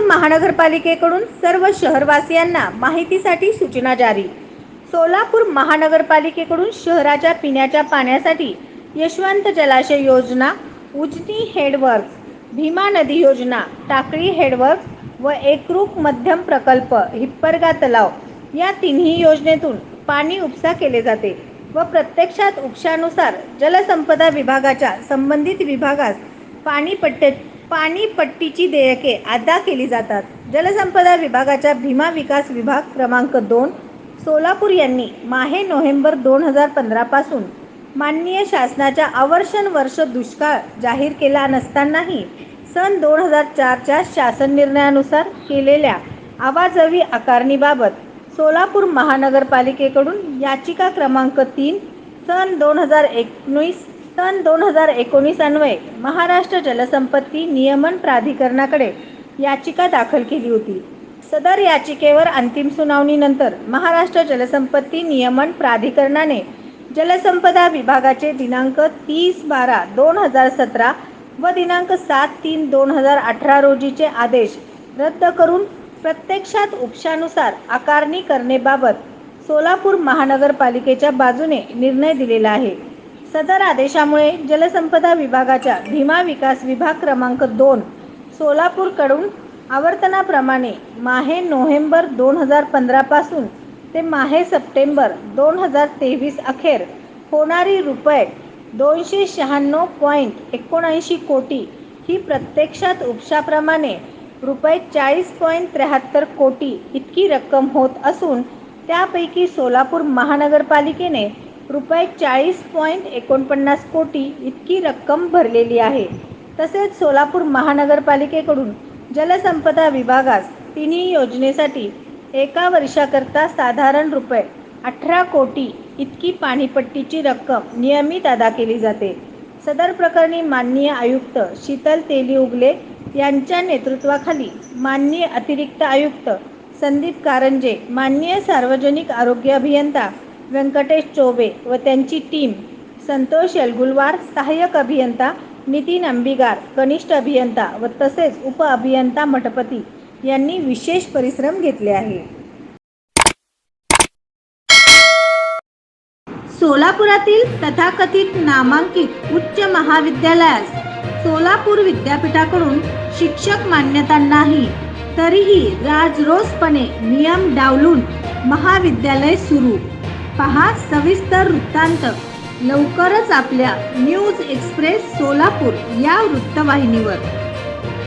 महानगरपालिकेकडून सर्व शहरवासियांना माहितीसाठी सूचना जारी. सोलापूर महानगरपालिकेकडून शहराच्या पिण्याच्या पाण्यासाठी यशवंत जलाशय योजना उजनी हेडवर्क्स भीमा नदी योजना टाकळी हेडवर्क्स व एकरूप मध्यम प्रकल्प हिप्परगा तलाव या तिन्ही योजनेतून पाणी उपसा केले जाते व प्रत्यक्षात उपशानुसार जलसंपदा विभागाच्या संबंधित विभागास पाणीपट्टे पाणीपट्टीची देयके अदा केली जातात. जलसंपदा विभागाच्या भीमा विकास विभाग क्रमांक दोन सोलापूर यांनी माहे नोव्हेंबर दोन हजार पंधरापासून माननीय शासनाच्या आवर्षण वर्ष दुष्काळ जाहीर केला नसतानाही सन दोन हजार चारच्या शासन निर्णयानुसार केलेल्या आवाजवी आकारणीबाबत सोलापूर महानगरपालिकेकडून याचिका क्रमांक तीन सन दोन हजार एकोणीस सन दोन हजार एकोणीस अन्वये महाराष्ट्र जलसंपत्ती नियमन प्राधिकरणाकडे याचिका दाखल केली होती. सदर याचिकेवर अंतिम सुनावणीनंतर महाराष्ट्र जलसंपत्ती नियमन प्राधिकरणाने जलसंपदा विभागाचे दिनांक तीस बारा दोन हजार सतरा व दिनांक सात तीन दोन हजार अठरा रोजीचे आदेश रद्द करून प्रत्यक्षात उपशानुसार आकारणी करणेबाबत सोलापूर महानगरपालिकेच्या बाजूने निर्णय दिलेला आहे. सदर आदेशामुळे जलसंपदा विभागाच्या भीमा विकास विभाग क्रमांक दोन सोलापूरकडून आवर्तनाप्रमाणे माहे नोव्हेंबर दोन हजार पंधरापासून ते माहे सप्टेंबर दोन हजार तेवीस अखेर होणारी रुपये दोनशे शहाण्णव पॉईंट एकोणऐंशी कोटी ही प्रत्यक्षात उपशाप्रमाणे रुपये चाळीस पॉईंट त्र्याहत्तर कोटी इतकी रक्कम होत असून त्यापैकी सोलापूर महानगरपालिकेने रुपये चाळीस पॉईंट एकोणपन्नास कोटी इतकी रक्कम भरलेली आहे. तसेच सोलापूर महानगरपालिकेकडून जलसंपदा विभागास तिन्ही योजनेसाठी एका वर्षाकरता साधारण रुपये अठरा कोटी इतकी पाणीपट्टीची रक्कम नियमित अदा केली जाते. सदर प्रकरणी माननीय आयुक्त शीतल तेली उगले यांच्या नेतृत्वाखाली माननीय अतिरिक्त आयुक्त संदीप कारंजे माननीय सार्वजनिक आरोग्य अभियंता व्यंकटेश चोबे व त्यांची टीम संतोष यलगुलवार सहाय्यक अभियंता नितीन अंबिगार कनिष्ठ अभियंता व तसेच उप अभियंता मठपती यांनी विशेष परिश्रम घेतले आहे सोलापुरातील तथाकथित नामांकित उच्च महाविद्यालयास सोलापूर विद्यापीठाकडून शिक्षक मान्यता नाही तरीही राजरोसपणे नियम डावलून महाविद्यालय सुरू पहा सविस्तर वृत्तांत. लवकरच आपल्या न्यूज एक्सप्रेस सोलापूर या वृत्तवाहिनीवर.